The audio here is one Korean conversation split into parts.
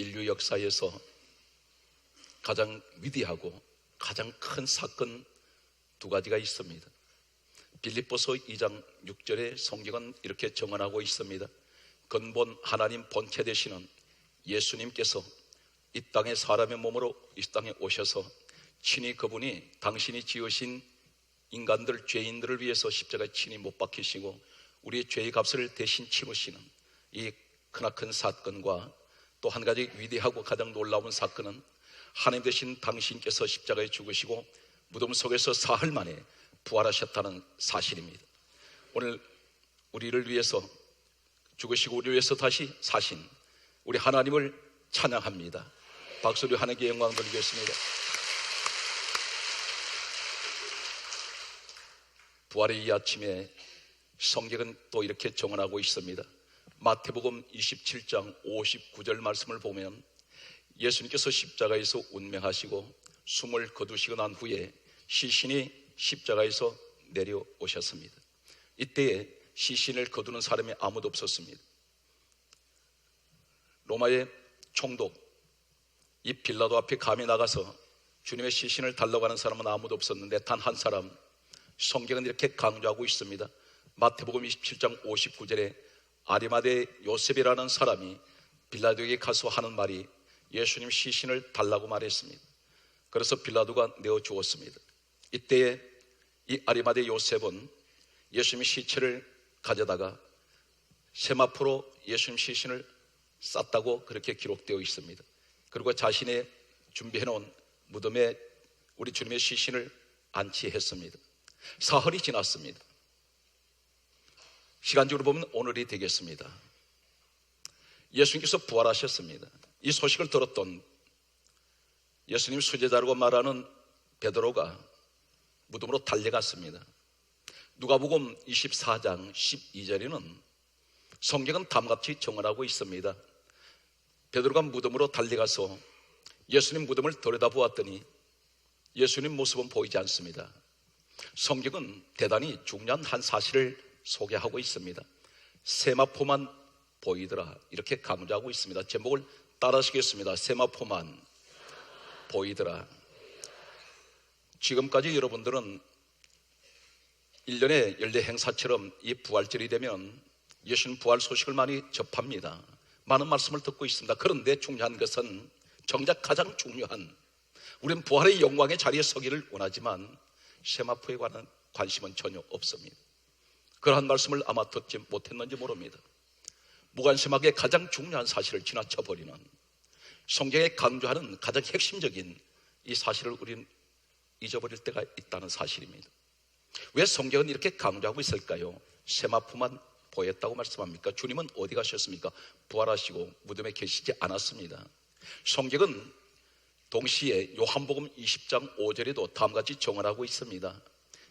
인류 역사에서 가장 위대하고 가장 큰 사건 두 가지가 있습니다. 빌립보서 2장 6절에 성경은 이렇게 정언하고 있습니다. 근본 하나님 본체 되시는 예수님께서 이 땅에 사람의 몸으로 이 땅에 오셔서 친히 그분이 당신이 지으신 인간들 죄인들을 위해서 십자가에 친히 못 박히시고 우리의 죄의 값을 대신 치르시는 이 크나큰 사건과 또 한 가지 위대하고 가장 놀라운 사건은 하나님 되신 당신께서 십자가에 죽으시고 무덤 속에서 사흘 만에 부활하셨다는 사실입니다. 오늘 우리를 위해서 죽으시고 우리를 위해서 다시 사신 우리 하나님을 찬양합니다. 박수로 하나님께 영광 돌리겠습니다. 부활의 이 아침에 성경은 또 이렇게 정언하고 있습니다. 마태복음 27장 59절 말씀을 보면 예수님께서 십자가에서 운명하시고 숨을 거두시고 난 후에 시신이 십자가에서 내려오셨습니다. 이때에 시신을 거두는 사람이 아무도 없었습니다. 로마의 총독 이 빌라도 앞에 감히 나가서 주님의 시신을 달라고 하는 사람은 아무도 없었는데 단 한 사람 성경은 이렇게 강조하고 있습니다. 마태복음 27장 59절에 아리마대 요셉이라는 사람이 빌라도에게 가서 하는 말이 예수님 시신을 달라고 말했습니다. 그래서 빌라도가 내어 주었습니다. 이때에 이 아리마대 요셉은 예수님 시체를 가져다가 세마포로 예수님 시신을 쌌다고 그렇게 기록되어 있습니다. 그리고 자신의 준비해 놓은 무덤에 우리 주님의 시신을 안치했습니다. 사흘이 지났습니다. 시간적으로 보면 오늘이 되겠습니다. 예수님께서 부활하셨습니다. 이 소식을 들었던 예수님 수제자라고 말하는 베드로가 무덤으로 달려갔습니다. 누가복음 24장 12절에는 성경은 다음같이 정언하고 있습니다. 베드로가 무덤으로 달려가서 예수님 무덤을 들여다보았더니 예수님 모습은 보이지 않습니다. 성경은 대단히 중요한 한 사실을 소개하고 있습니다. 세마포만 보이더라 이렇게 강조하고 있습니다. 제목을 따라하시겠습니다. 세마포만 보이더라. 지금까지 여러분들은 1년에 연례 행사처럼 이 부활절이 되면 예수님 부활 소식을 많이 접합니다. 많은 말씀을 듣고 있습니다. 그런데 중요한 것은 정작 가장 중요한 우리는 부활의 영광의 자리에 서기를 원하지만 세마포에 관한 관심은 전혀 없습니다. 그러한 말씀을 아마 듣지 못했는지 모릅니다. 무관심하게 가장 중요한 사실을 지나쳐 버리는 성경에 강조하는 가장 핵심적인 이 사실을 우리는 잊어버릴 때가 있다는 사실입니다. 왜 성경은 이렇게 강조하고 있을까요? 세마포만 보였다고 말씀합니까? 주님은 어디 가셨습니까? 부활하시고 무덤에 계시지 않았습니다. 성경은 동시에 요한복음 20장 5절에도 다음같이 정언하고 있습니다.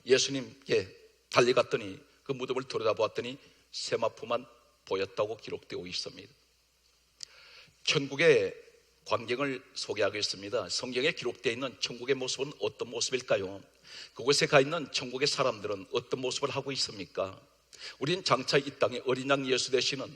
예수님께 달려갔더니 그 무덤을 들여다보았더니 세마포만 보였다고 기록되어 있습니다. 천국의 광경을 소개하겠습니다. 성경에 기록되어 있는 천국의 모습은 어떤 모습일까요? 그곳에 가 있는 천국의 사람들은 어떤 모습을 하고 있습니까? 우린 장차 이 땅에 어린 양 예수 되시는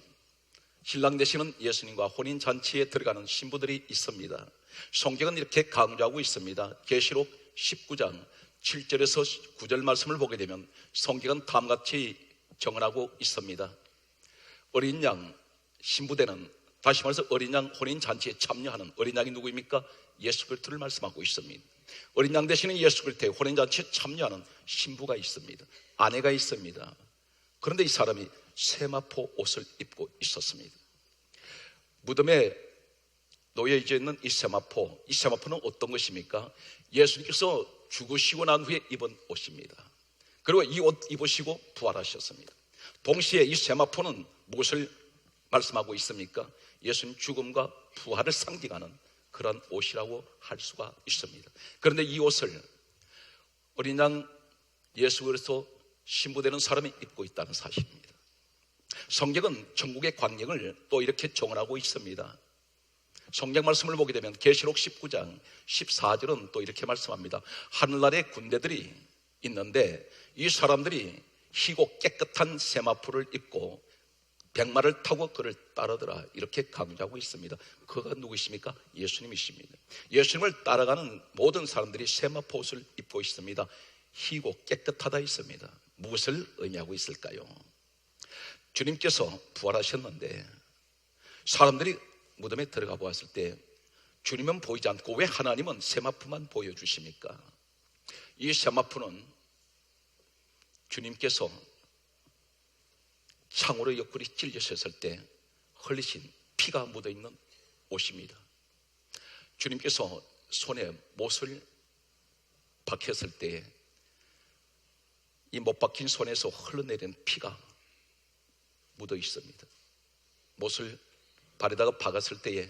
신랑 되시는 예수님과 혼인 잔치에 들어가는 신부들이 있습니다. 성경은 이렇게 강조하고 있습니다. 계시록 19장 7절에서 9절 말씀을 보게 되면 성경은 다음같이 정언하고 있습니다. 어린 양 신부되는 다시 말해서 어린 양 혼인 잔치에 참여하는 어린 양이 누구입니까? 예수 그리스도를 말씀하고 있습니다. 어린 양 되시는 예수 그리스도의 혼인 잔치에 참여하는 신부가 있습니다. 아내가 있습니다. 그런데 이 사람이 세마포 옷을 입고 있었습니다. 무덤에 놓여 있는 이 세마포, 이 세마포는 어떤 것입니까? 예수님께서 죽으시고 난 후에 입은 옷입니다. 그리고 이 옷 입으시고 부활하셨습니다. 동시에 이 세마포는 무엇을 말씀하고 있습니까? 예수님 죽음과 부활을 상징하는 그런 옷이라고 할 수가 있습니다. 그런데 이 옷을 어린 양 예수 그리스도 신부되는 사람이 입고 있다는 사실입니다. 성경은 천국의 광경을 또 이렇게 정언하고 있습니다. 성경 말씀을 보게 되면 계시록 19장 14절은 또 이렇게 말씀합니다. 하늘나라의 군대들이 있는데 이 사람들이 희고 깨끗한 세마포를 입고 백마를 타고 그를 따르더라 이렇게 강조하고 있습니다. 그가 누구십니까? 예수님이십니다. 예수님을 따라가는 모든 사람들이 세마포 옷을 입고 있습니다. 희고 깨끗하다 있습니다. 무엇을 의미하고 있을까요? 주님께서 부활하셨는데 사람들이 무덤에 들어가 보았을 때 주님은 보이지 않고 왜 하나님은 세마포만 보여주십니까? 이 세마포는 주님께서 창으로 옆구리 찔리셨을 때 흘리신 피가 묻어 있는 옷입니다. 주님께서 손에 못을 박혔을 때이못 박힌 손에서 흘러내리는 피가 묻어 있습니다. 못을 발에다가 박았을 때에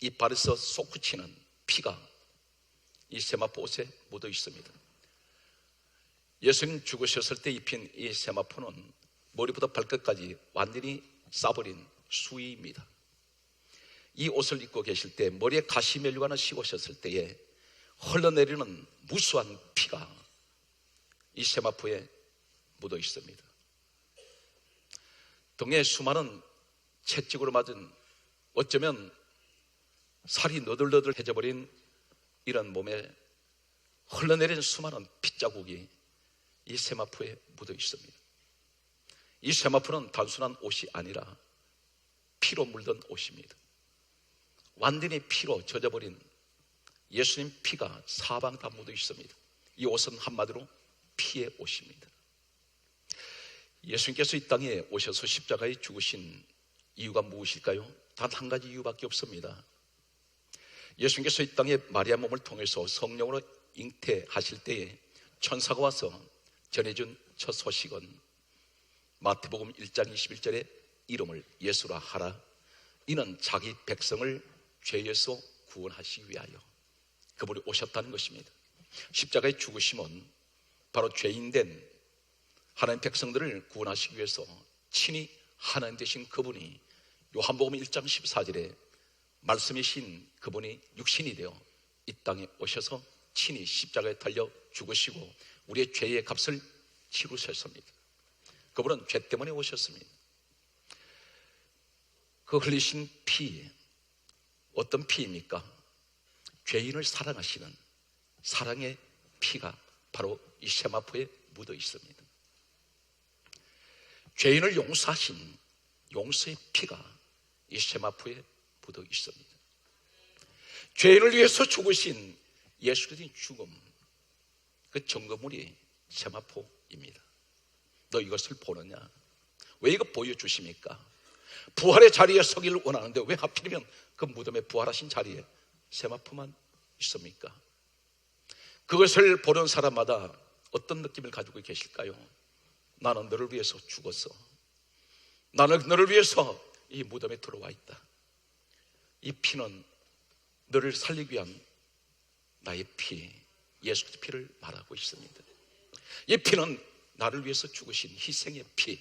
이 발에서 솟구치는 피가 이 세마포 옷에 묻어 있습니다. 예수님 죽으셨을 때 입힌 이 세마포는 머리부터 발끝까지 완전히 싸버린 수의입니다. 이 옷을 입고 계실 때 머리에 가시멜류 하나 씌우셨을 때에 흘러내리는 무수한 피가 이 세마포에 묻어 있습니다. 등에 수많은 채찍으로 맞은 어쩌면 살이 너덜너덜해져 버린 이런 몸에 흘러내린 수많은 핏자국이 이 세마포에 묻어 있습니다. 이 세마포는 단순한 옷이 아니라 피로 물든 옷입니다. 완전히 피로 젖어버린 예수님 피가 사방 다 묻어 있습니다. 이 옷은 한마디로 피의 옷입니다. 예수님께서 이 땅에 오셔서 십자가에 죽으신 이유가 무엇일까요? 단 한 가지 이유밖에 없습니다. 예수님께서 이 땅에 마리아 몸을 통해서 성령으로 잉태하실 때에 천사가 와서 전해준 첫 소식은 마태복음 1장 21절에 이름을 예수라 하라. 이는 자기 백성을 죄에서 구원하시기 위하여 그분이 오셨다는 것입니다. 십자가의 죽으심은 바로 죄인된 하나님 백성들을 구원하시기 위해서 친히 하나님 되신 그분이 요한복음 1장 14절에 말씀이신 그분이 육신이 되어 이 땅에 오셔서 친히 십자가에 달려 죽으시고 우리의 죄의 값을 치루셨습니다. 그분은 죄 때문에 오셨습니다. 그 흘리신 피, 어떤 피입니까? 죄인을 사랑하시는 사랑의 피가 바로 이 세마포에 묻어 있습니다. 죄인을 용서하신 용서의 피가 이 세마포에 묻어 있습니다. 죄인을 위해서 죽으신 예수 그리스도의 죽음, 그 증거물이 세마포입니다. 너 이것을 보느냐? 왜 이거 보여주십니까? 부활의 자리에 서기를 원하는데 왜 하필이면 그 무덤에 부활하신 자리에 세마포만 있습니까? 그것을 보는 사람마다 어떤 느낌을 가지고 계실까요? 나는 너를 위해서 죽었어. 나는 너를 위해서 이 무덤에 들어와 있다. 이 피는 너를 살리기 위한 나의 피, 예수 피를 말하고 있습니다. 이 피는 나를 위해서 죽으신 희생의 피,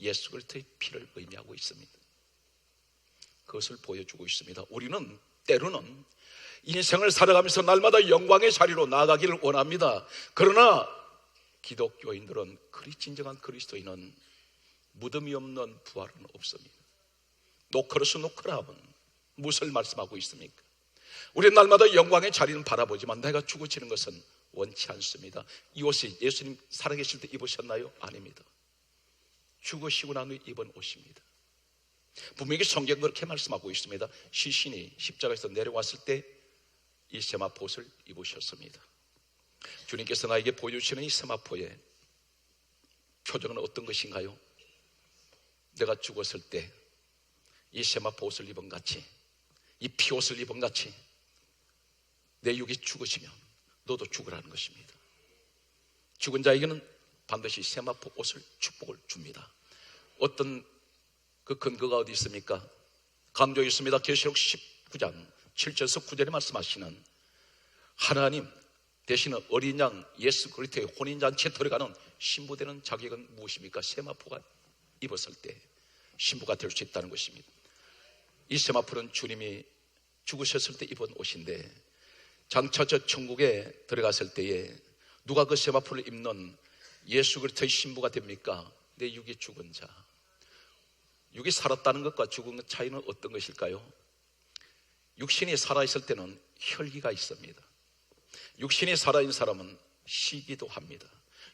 예수 그리스도의 피를 의미하고 있습니다. 그것을 보여주고 있습니다. 우리는 때로는 인생을 살아가면서 날마다 영광의 자리로 나아가기를 원합니다. 그러나 기독교인들은 그리 진정한 그리스도인은 무덤이 없는 부활은 없습니다. 노크로스 노크라함은 무엇을 말씀하고 있습니까? 우리 날마다 영광의 자리는 바라보지만 내가 죽어지는 것은 원치 않습니다. 이 옷이 예수님 살아계실 때 입으셨나요? 아닙니다. 죽으시고 난 후에 입은 옷입니다. 분명히 성경 그렇게 말씀하고 있습니다. 시신이 십자가에서 내려왔을 때 이 세마포옷을 입으셨습니다. 주님께서 나에게 보여주시는 이 세마포의 표정은 어떤 것인가요? 내가 죽었을 때 이 세마포 옷을 입은 같이 이 피옷을 입은 같이 내 육이 죽으시면 너도 죽으라는 것입니다. 죽은 자에게는 반드시 세마포 옷을 축복을 줍니다. 어떤 그 근거가 어디 있습니까? 강조 있습니다. 계시록 19장 7절에서 9절에 말씀하시는 하나님 대신에 어린 양 예수 그리스도의 혼인잔치에 들어가는 신부되는 자격은 무엇입니까? 세마포가 입었을 때 신부가 될 수 있다는 것입니다. 이 세마포는 주님이 죽으셨을 때 입은 옷인데 장차 저 천국에 들어갔을 때에 누가 그 세마포를 입는 예수 그리스도의 신부가 됩니까? 내 육이 죽은 자. 육이 살았다는 것과 죽은 것 차이는 어떤 것일까요? 육신이 살아있을 때는 혈기가 있습니다. 육신이 살아있는 사람은 시기도 합니다.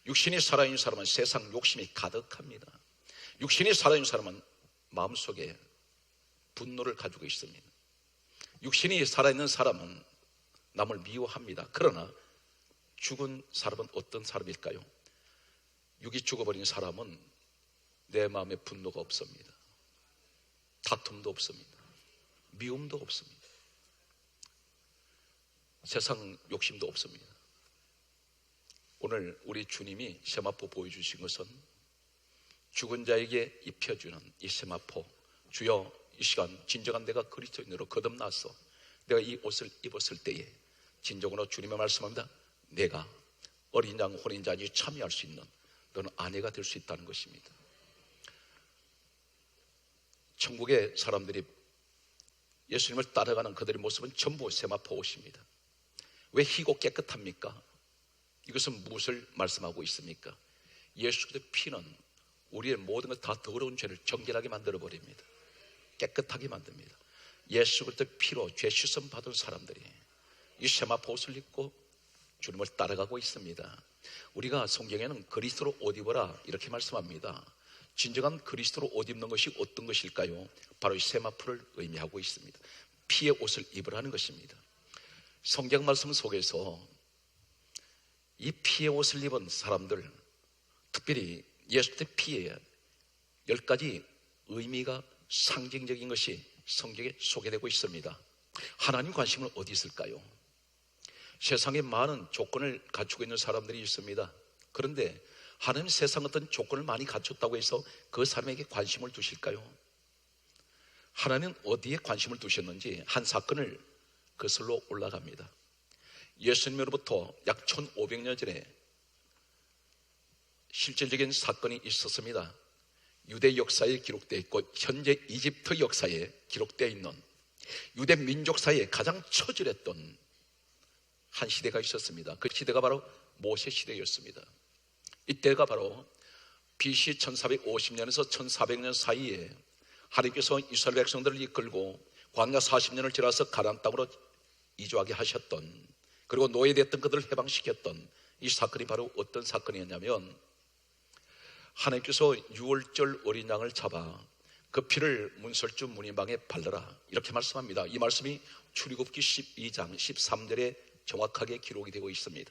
육신이 살아있는 사람은 세상 욕심이 가득합니다. 육신이 살아있는 사람은 마음속에 분노를 가지고 있습니다. 육신이 살아있는 사람은 남을 미워합니다. 그러나 죽은 사람은 어떤 사람일까요? 육이 죽어버린 사람은 내 마음에 분노가 없습니다. 다툼도 없습니다. 미움도 없습니다. 세상 욕심도 없습니다. 오늘 우리 주님이 세마포 보여주신 것은 죽은 자에게 입혀주는 이 세마포 주여 이 시간 진정한 내가 그리스도인으로 거듭나서 내가 이 옷을 입었을 때에 진정으로 주님의 말씀합니다. 내가 어린 양 혼인잔이 참여할 수 있는 너는 아내가 될 수 있다는 것입니다. 천국의 사람들이 예수님을 따라가는 그들의 모습은 전부 세마포 옷입니다. 왜 희고 깨끗합니까? 이것은 무엇을 말씀하고 있습니까? 예수 그리스도의 피는 우리의 모든 것 다 더러운 죄를 정결하게 만들어 버립니다. 깨끗하게 만듭니다. 예수 그리스도의 피로 죄 씻음 받은 사람들이 이 세마포 옷을 입고 주님을 따라가고 있습니다. 우리가 성경에는 그리스도로 옷 입어라 이렇게 말씀합니다. 진정한 그리스도로 옷 입는 것이 어떤 것일까요? 바로 이 세마포를 의미하고 있습니다. 피의 옷을 입으라는 것입니다. 성경 말씀 속에서 이 피의 옷을 입은 사람들, 특별히 예수의 피에 열 가지 의미가 상징적인 것이 성경에 소개되고 있습니다. 하나님 관심은 어디 있을까요? 세상에 많은 조건을 갖추고 있는 사람들이 있습니다. 그런데 하나님 세상 어떤 조건을 많이 갖췄다고 해서 그 사람에게 관심을 두실까요? 하나님 어디에 관심을 두셨는지 한 사건을 거슬러 올라갑니다. 예수님으로부터 약 1500년 전에 실질적인 사건이 있었습니다. 유대 역사에 기록되어 있고 현재 이집트 역사에 기록되어 있는 유대 민족 사이에 가장 처절했던 한 시대가 있었습니다. 그 시대가 바로 모세 시대였습니다. 이때가 바로 BC 1450년에서 1400년 사이에 하나님께서 이스라엘 백성들을 이끌고 광야 40년을 지나서 가나안 땅으로 이주하게 하셨던 그리고 노예됐던 그들을 해방시켰던 이 사건이 바로 어떤 사건이었냐면 하나님께서 6월절 어린 양을 잡아 그 피를 문설주 문인방에 발라라 이렇게 말씀합니다. 이 말씀이 출애굽기 12장 13절에 정확하게 기록이 되고 있습니다.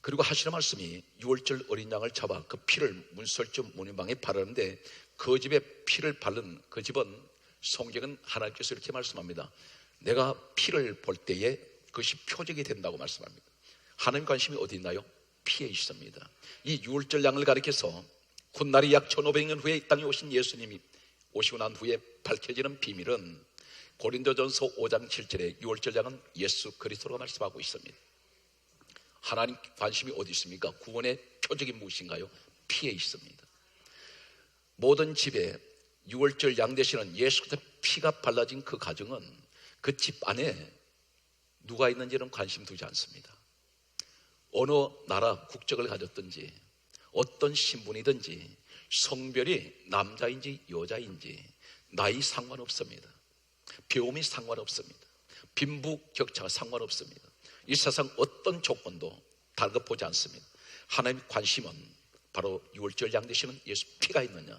그리고 하시는 말씀이 6월절 어린 양을 잡아 그 피를 문설주 문인방에 바르는데 그 집에 피를 바른 그 집은 성경은 하나님께서 이렇게 말씀합니다. 내가 피를 볼 때에 그것이 표적이 된다고 말씀합니다. 하나님 관심이 어디 있나요? 피에 있습니다. 이 6월절 양을 가리켜서 훗날이 약 1500년 후에 이 땅에 오신 예수님이 오시고 난 후에 밝혀지는 비밀은 고린도전서 5장 7절에 6월절 양은 예수 그리스도가 말씀하고 있습니다. 하나님 관심이 어디 있습니까? 구원의 표적이 무엇인가요? 피에 있습니다. 모든 집에 6월절 양 되시는 예수 그리스도 피가 발라진 그 가정은 그 집 안에 누가 있는지는 관심 두지 않습니다. 어느 나라 국적을 가졌든지 어떤 신분이든지 성별이 남자인지 여자인지 나이 상관없습니다. 배움이 상관없습니다. 빈부 격차가 상관없습니다. 이 세상 어떤 조건도 달급보지 않습니다. 하나님의 관심은 바로 6월절 양 되시는 예수 피가 있느냐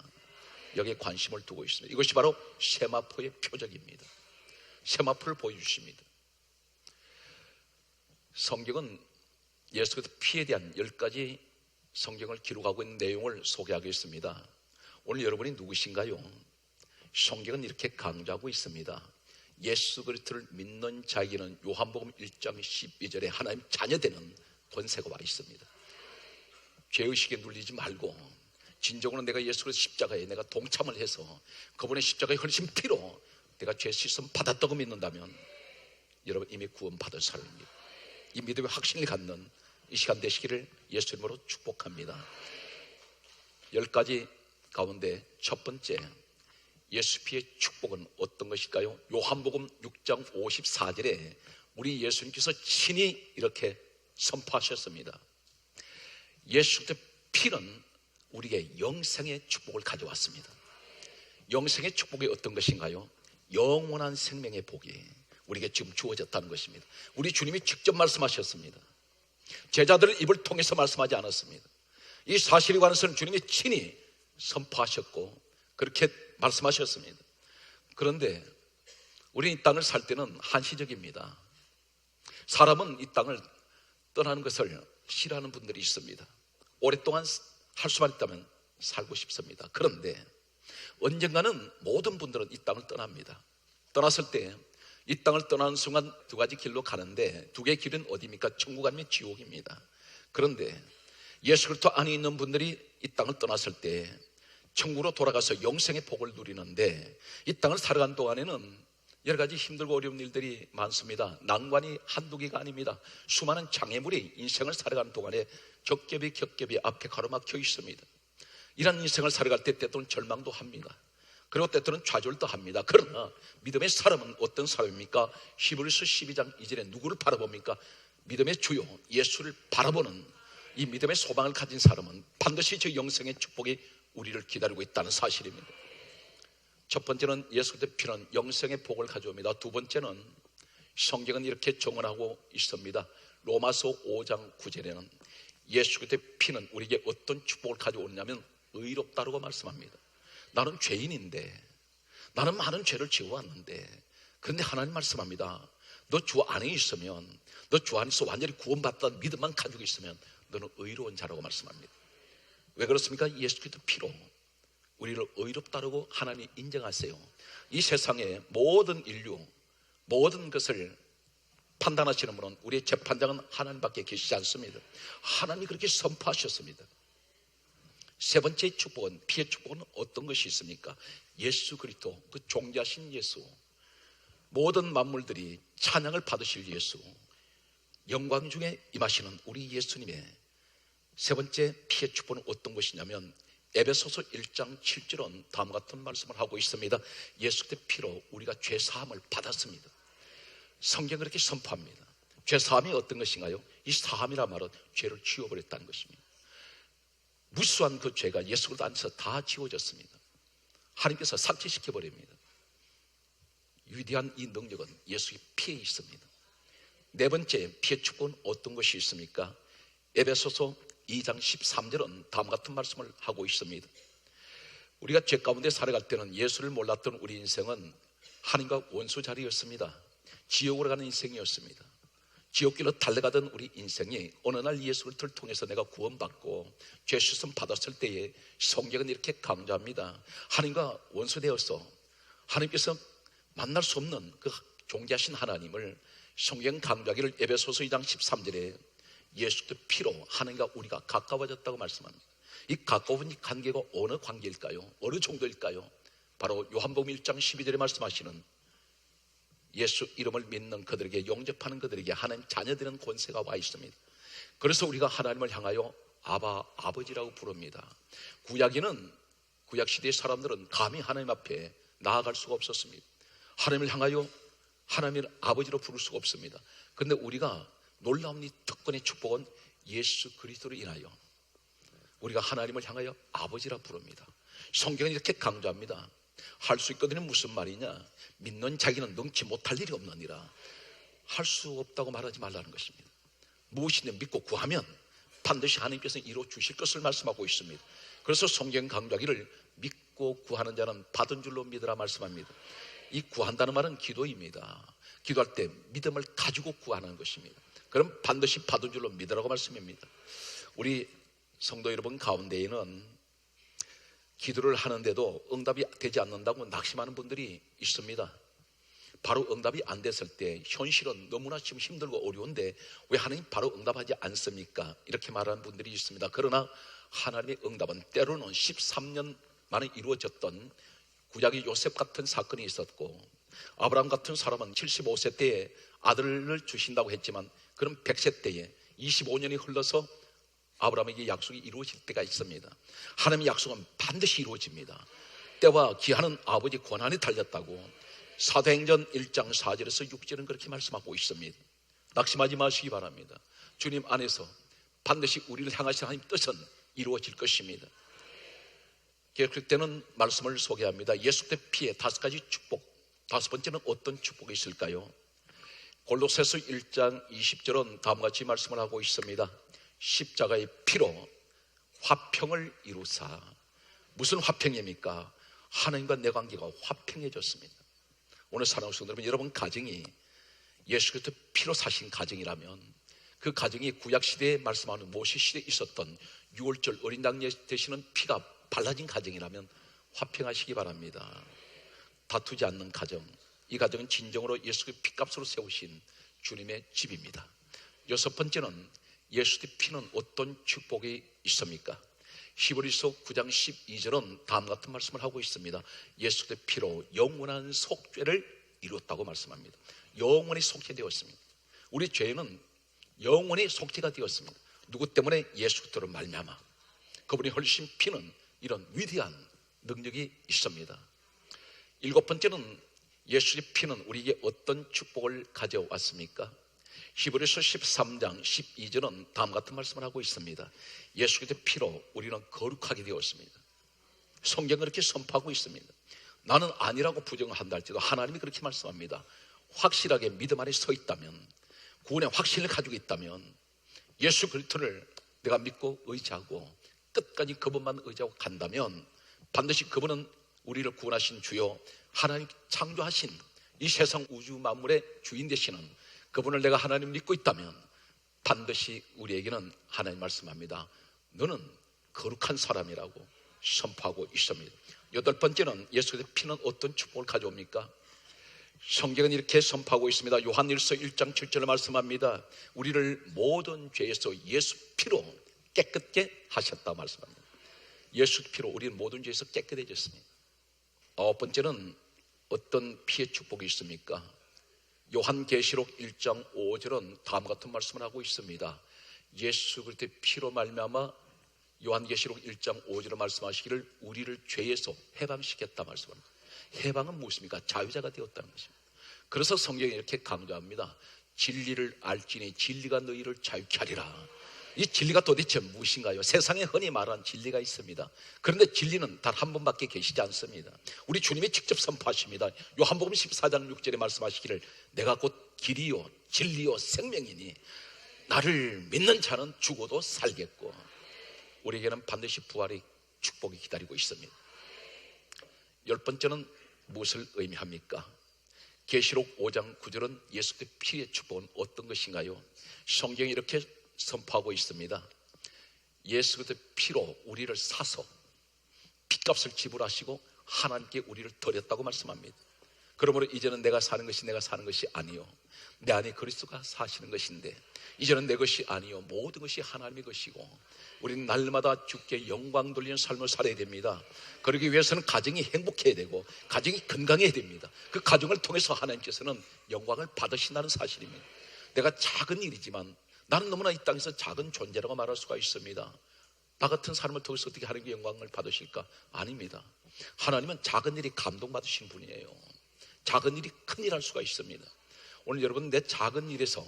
여기에 관심을 두고 있습니다. 이것이 바로 세마포의 표적입니다. 세마포를 보여주십니다. 성경은 예수 그리스도 피에 대한 열 가지 성경을 기록하고 있는 내용을 소개하겠습니다. 오늘 여러분이 누구신가요? 성경은 이렇게 강조하고 있습니다. 예수 그리스도를 믿는 자에게는 요한복음 1장 12절에 하나님 자녀 되는 권세가 와 있습니다. 죄의식에 눌리지 말고 진정으로 내가 예수 그리스도 십자가에 내가 동참을 해서 그분의 십자가의 흘리신 피로 내가 죄 씻음 받았다고 믿는다면 여러분 이미 구원 받은 사람입니다. 이 믿음의 확신을 갖는 이 시간 되시기를 예수 이름으로 축복합니다. 열 가지 가운데 첫 번째 예수 피의 축복은 어떤 것일까요? 요한복음 6장 54절에 우리 예수님께서 친히 이렇게 선포하셨습니다. 예수의 피는 우리에게 영생의 축복을 가져왔습니다. 영생의 축복이 어떤 것인가요? 영원한 생명의 복이 우리에게 지금 주어졌다는 것입니다. 우리 주님이 직접 말씀하셨습니다. 제자들을 입을 통해서 말씀하지 않았습니다. 이 사실에 관해서는 주님이 친히 선포하셨고 그렇게 말씀하셨습니다. 그런데 우리 이 땅을 살 때는 한시적입니다. 사람은 이 땅을 떠나는 것을 싫어하는 분들이 있습니다. 오랫동안 할 수만 있다면 살고 싶습니다. 그런데 언젠가는 모든 분들은 이 땅을 떠납니다. 떠났을 때 이 땅을 떠나는 순간 두 가지 길로 가는데 두 개의 길은 어디입니까? 천국 아니면 지옥입니다. 그런데 예수 그리스도 안에 있는 분들이 이 땅을 떠났을 때 천국으로 돌아가서 영생의 복을 누리는데 이 땅을 살아간 동안에는 여러 가지 힘들고 어려운 일들이 많습니다. 난관이 한두 개가 아닙니다. 수많은 장애물이 인생을 살아가는 동안에 겹겹이 겹겹이 앞에 가로막혀 있습니다. 이런 인생을 살아갈 때 때때로는 절망도 합니다. 그리고 때때로는 좌절도 합니다. 그러나 믿음의 사람은 어떤 사람입니까? 히브리서 12장 이전에 누구를 바라봅니까? 믿음의 주요 예수를 바라보는 이 믿음의 소망을 가진 사람은 반드시 저 영생의 축복이 우리를 기다리고 있다는 사실입니다. 첫 번째는 예수 그리스도의 피는 영생의 복을 가져옵니다. 두 번째는 성경은 이렇게 정언하고 있습니다. 로마서 5장 9절에는 예수 그리스도의 피는 우리에게 어떤 축복을 가져오냐면 의롭다라고 말씀합니다. 나는 죄인인데 나는 많은 죄를 지어왔는데 그런데 하나님 말씀합니다. 너 주 안에 있으면 너 주 안에서 완전히 구원받다는 믿음만 가지고 있으면 너는 의로운 자라고 말씀합니다. 왜 그렇습니까? 예수 그리스도 피로 우리를 의롭다라고 하나님 인정하세요. 이 세상의 모든 인류, 모든 것을 판단하시는 분은 우리의 재판장은 하나님밖에 계시지 않습니다. 하나님이 그렇게 선포하셨습니다. 세 번째 축복은 피의 축복은 어떤 것이 있습니까? 예수 그리스도 그 종자신 예수 모든 만물들이 찬양을 받으실 예수 영광 중에 임하시는 우리 예수님의 세 번째 피의 축복은 어떤 것이냐면 에베소서 1장 7절은 다음과 같은 말씀을 하고 있습니다. 예수 그리스도의 피로 우리가 죄 사함을 받았습니다. 성경은 그렇게 선포합니다. 죄 사함이 어떤 것인가요? 이 사함이라 말은 죄를 지워버렸다는 것입니다. 무수한 그 죄가 예수 그리스도 안에서 다 지워졌습니다. 하나님께서 삭제시켜 버립니다. 위대한 이 능력은 예수의 피에 있습니다. 네 번째 피의 축복은 어떤 것이 있습니까? 에베소서 2장 13절은 다음 같은 말씀을 하고 있습니다. 우리가 죄 가운데 살아갈 때는 예수를 몰랐던 우리 인생은 하나님과 원수 자리였습니다. 지옥으로 가는 인생이었습니다. 지옥길로 달려가던 우리 인생이 어느 날 예수를 통해서 내가 구원받고 죄 씻음 받았을 때에 성경은 이렇게 강조합니다. 하나님과 원수되어서 하나님께서 만날 수 없는 그 존귀하신 하나님을 성경 강조하기를 에베소서 2장 13절에 예수의 피로 하나님과 우리가 가까워졌다고 말씀합니다. 이 가까운 이 관계가 어느 관계일까요? 어느 정도일까요? 바로 요한복음 1장 12절에 말씀하시는 예수 이름을 믿는 그들에게 용접하는 그들에게 하나님 자녀되는 권세가 와 있습니다. 그래서 우리가 하나님을 향하여 아바 아버지라고 부릅니다. 구약에는 구약 시대의 사람들은 감히 하나님 앞에 나아갈 수가 없었습니다. 하나님을 향하여 하나님을 아버지로 부를 수가 없습니다. 그런데 우리가 놀라운 이 특권의 축복은 예수 그리스도로 인하여 우리가 하나님을 향하여 아버지라 부릅니다. 성경은 이렇게 강조합니다. 할 수 있거든요. 무슨 말이냐? 믿는 자기는 능치 못할 일이 없느니라. 할 수 없다고 말하지 말라는 것입니다. 무엇이든 믿고 구하면 반드시 하나님께서 이루어 주실 것을 말씀하고 있습니다. 그래서 성경 강조하기를 믿고 구하는 자는 받은 줄로 믿으라 말씀합니다. 이 구한다는 말은 기도입니다. 기도할 때 믿음을 가지고 구하는 것입니다. 그럼 반드시 받은 줄로 믿으라고 말씀입니다. 우리 성도 여러분 가운데에는 기도를 하는데도 응답이 되지 않는다고 낙심하는 분들이 있습니다. 바로 응답이 안 됐을 때 현실은 너무나 지금 힘들고 어려운데 왜 하나님 바로 응답하지 않습니까? 이렇게 말하는 분들이 있습니다. 그러나 하나님의 응답은 때로는 13년 만에 이루어졌던 구약의 요셉 같은 사건이 있었고 아브라함 같은 사람은 75세 때에 아들을 주신다고 했지만 그럼 100세 때에 25년이 흘러서 아브라함에게 약속이 이루어질 때가 있습니다. 하나님의 약속은 반드시 이루어집니다. 때와 기한은 아버지 권한에 달렸다고 사도행전 1장 4절에서 6절은 그렇게 말씀하고 있습니다. 낙심하지 마시기 바랍니다. 주님 안에서 반드시 우리를 향하신 하나님 뜻은 이루어질 것입니다. 계속되는 말씀을 소개합니다. 예수 때 피의 다섯 가지 축복. 다섯 번째는 어떤 축복이 있을까요? 골로새서 1장 20절은 다음과 같이 말씀을 하고 있습니다. 십자가의 피로 화평을 이루사 무슨 화평입니까? 하나님과 내 관계가 화평해졌습니다. 오늘 사랑하는 성도 여러분, 여러분 가정이 예수 그리스도 피로 사신 가정이라면 그 가정이 구약 시대에 말씀하는 모세 시대에 있었던 6월절 어린 양녀 되시는 피가 발라진 가정이라면 화평하시기 바랍니다. 다투지 않는 가정, 이 가정은 진정으로 예수의 피값으로 세우신 주님의 집입니다. 여섯 번째는 예수의 피는 어떤 축복이 있습니까? 히브리서 9장 12절은 다음 같은 말씀을 하고 있습니다. 예수의 피로 영원한 속죄를 이뤘다고 말씀합니다. 영원히 속죄되었습니다. 우리 죄는 영원히 속죄가 되었습니다. 누구 때문에 예수 그리스도로 말미암아 그분이 흘리신 피는 이런 위대한 능력이 있습니다. 일곱 번째는 예수의 피는 우리에게 어떤 축복을 가져왔습니까? 히브리서 13장 12절은 다음 같은 말씀을 하고 있습니다. 예수 그리스도의 피로 우리는 거룩하게 되었습니다. 성경은 그렇게 선포하고 있습니다. 나는 아니라고 부정한다 할지도 하나님이 그렇게 말씀합니다. 확실하게 믿음 안에 서 있다면 구원의 확신을 가지고 있다면 예수 그리스도를 내가 믿고 의지하고 끝까지 그분만 의지하고 간다면 반드시 그분은 우리를 구원하신 주요 하나님 창조하신 이 세상 우주 만물의 주인 되시는 그분을 내가 하나님 믿고 있다면 반드시 우리에게는 하나님 말씀합니다. 너는 거룩한 사람이라고 선포하고 있습니다. 여덟 번째는 예수의 피는 어떤 축복을 가져옵니까? 성경은 이렇게 선포하고 있습니다. 요한일서 1장 7절을 말씀합니다. 우리를 모든 죄에서 예수 피로 깨끗게 하셨다 말씀합니다. 예수 피로 우리는 모든 죄에서 깨끗해졌습니다. 아홉 번째는 어떤 피의 축복이 있습니까? 요한계시록 1장 5절은 다음 같은 말씀을 하고 있습니다. 예수 그리스도의 피로 말미암아 요한계시록 1장 5절에 말씀하시기를 우리를 죄에서 해방시켰다 말씀합니다. 해방은 무엇입니까? 자유자가 되었다는 것입니다. 그래서 성경이 이렇게 강조합니다. 진리를 알지니 진리가 너희를 자유케 하리라. 이 진리가 도대체 무엇인가요? 세상에 흔히 말하는 진리가 있습니다. 그런데 진리는 단한 번밖에 계시지 않습니다. 우리 주님이 직접 선포하십니다. 요한복음 14장 6절에 말씀하시기를 내가 곧 길이요 진리요 생명이니 나를 믿는 자는 죽어도 살겠고 우리에게는 반드시 부활의 축복이 기다리고 있습니다. 열 번째는 무엇을 의미합니까? 계시록 5장 9절은 예수의 피의 축복은 어떤 것인가요? 성경이 이렇게 선포하고 있습니다. 예수 그리스도의 피로 우리를 사서 핏값을 지불하시고 하나님께 우리를 드렸다고 말씀합니다. 그러므로 이제는 내가 사는 것이 내가 사는 것이 아니요 내 안에 그리스도가 사시는 것인데 이제는 내 것이 아니요 모든 것이 하나님의 것이고 우리는 날마다 주께 영광 돌리는 삶을 살아야 됩니다. 그러기 위해서는 가정이 행복해야 되고 가정이 건강해야 됩니다. 그 가정을 통해서 하나님께서는 영광을 받으신다는 사실입니다. 내가 작은 일이지만 나는 너무나 이 땅에서 작은 존재라고 말할 수가 있습니다. 나 같은 사람을 통해서 어떻게 하나님께 영광을 받으실까? 아닙니다. 하나님은 작은 일이 감동받으신 분이에요. 작은 일이 큰 일 할 수가 있습니다. 오늘 여러분 내 작은 일에서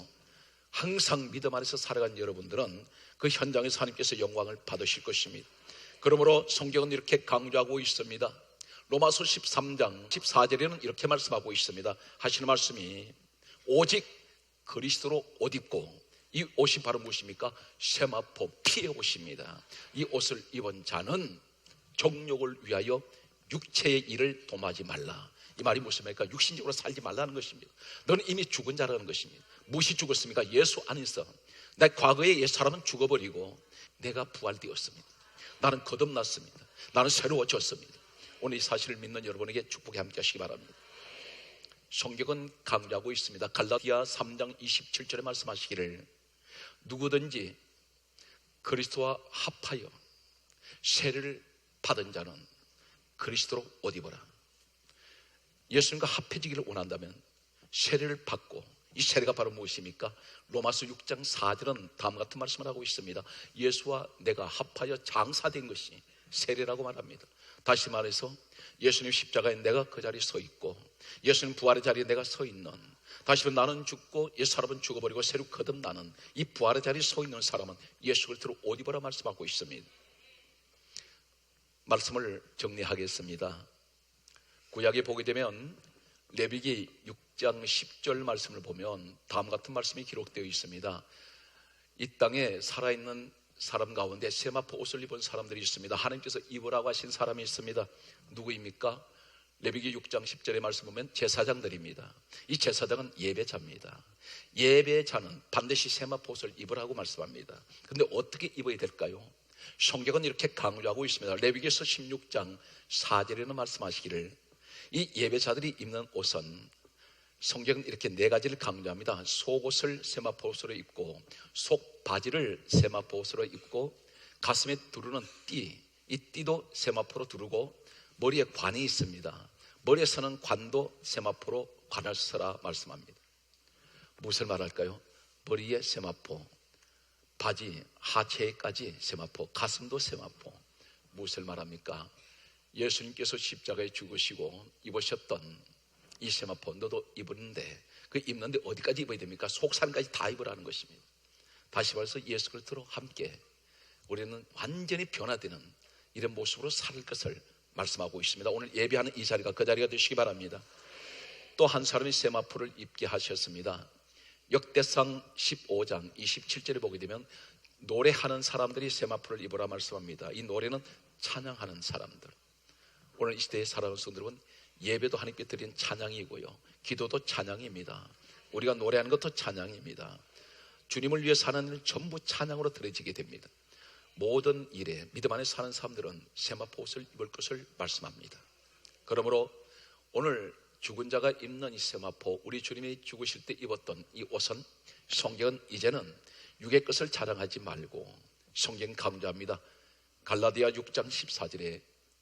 항상 믿음 안에서 살아간 여러분들은 그 현장에서 하나님께서 영광을 받으실 것입니다. 그러므로 성경은 이렇게 강조하고 있습니다. 로마서 13장 14절에는 이렇게 말씀하고 있습니다. 하시는 말씀이 오직 그리스도로 옷 입고 이 옷이 바로 무엇입니까? 세마포 피의 옷입니다. 이 옷을 입은 자는 정욕을 위하여 육체의 일을 도마지 말라. 이 말이 무슨 말입니까? 육신적으로 살지 말라는 것입니다. 너는 이미 죽은 자라는 것입니다. 무엇이 죽었습니까? 예수 안에서. 내 과거에 옛 사람은 죽어버리고 내가 부활되었습니다. 나는 거듭났습니다. 나는 새로워졌습니다. 오늘 이 사실을 믿는 여러분에게 축복이 함께 하시기 바랍니다. 성경은 강조하고 있습니다. 갈라디아 3장 27절에 말씀하시기를 누구든지 그리스도와 합하여 세례를 받은 자는 그리스도로 옷 입어라. 예수님과 합해지기를 원한다면 세례를 받고 이 세례가 바로 무엇입니까? 로마서 6장 4절은 다음 같은 말씀을 하고 있습니다. 예수와 내가 합하여 장사된 것이 세례라고 말합니다. 다시 말해서 예수님 십자가에 내가 그 자리에 서 있고 예수님 부활의 자리에 내가 서 있는 다시 말해 나는 죽고 옛 사람은 죽어버리고 새로 거듭나는 이 부활의 자리에 서 있는 사람은 예수 그리스도로 옷 입어라 말씀하고 있습니다. 말씀을 정리하겠습니다. 구약에 보게 되면 레위기 6장 10절 말씀을 보면 다음 같은 말씀이 기록되어 있습니다. 이 땅에 살아있는 사람 가운데 세마포 옷을 입은 사람들이 있습니다. 하나님께서 입으라고 하신 사람이 있습니다. 누구입니까? 레위기 6장 10절의 말씀 보면 제사장들입니다. 이 제사장은 예배자입니다. 예배자는 반드시 세마포 옷을 입으라고 말씀합니다. 근데 어떻게 입어야 될까요? 성경은 이렇게 강조하고 있습니다. 레위기서 16장 4절에는 말씀하시기를 이 예배자들이 입는 옷은 성경은 이렇게 네 가지를 강조합니다. 속옷을 세마포 옷으로 입고 속 바지를 세마포 옷으로 입고 가슴에 두르는 띠, 이 띠도 세마포로 두르고 머리에 관이 있습니다. 머리에 서는 관도 세마포로 관을 서라 말씀합니다. 무엇을 말할까요? 머리에 세마포, 바지 하체까지 세마포, 가슴도 세마포. 무엇을 말합니까? 예수님께서 십자가에 죽으시고 입으셨던 이 세마포 너도 입었는데 그 입는데 어디까지 입어야 됩니까? 속살까지 다 입으라는 것입니다. 다시 말해서 예수 그리스도로 함께 우리는 완전히 변화되는 이런 모습으로 살 것을 말씀하고 있습니다. 오늘 예배하는 이 자리가 그 자리가 되시기 바랍니다. 또 한 사람이 세마포를 입게 하셨습니다. 역대상 15장 27절에 보게 되면 노래하는 사람들이 세마포를 입으라 말씀합니다. 이 노래는 찬양하는 사람들. 오늘 이 시대에 살아가는 성들은 예배도 하나님께 드린 찬양이고요. 기도도 찬양입니다. 우리가 노래하는 것도 찬양입니다. 주님을 위해 사는 일 전부 찬양으로 드려지게 됩니다. 모든 일에 믿음 안에 사는 사람들은 세마포 옷을 입을 것을 말씀합니다. 그러므로 오늘 죽은 자가 입는 이 세마포, 우리 주님이 죽으실 때 입었던 이 옷은 성경은 이제는 육의 것을 자랑하지 말고 성경 강조합니다. 갈라디아 6장 14절에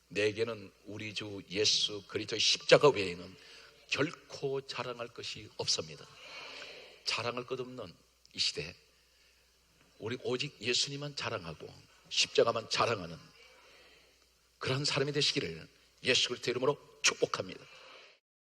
내게는 우리 주 예수 그리스도의 십자가 외에는 결코 자랑할 것이 없습니다. 자랑할 것 없는 이 시대 우리 오직 예수님만 자랑하고 십자가만 자랑하는 그러한 사람이 되시기를 예수 그리스도 이름으로 축복합니다.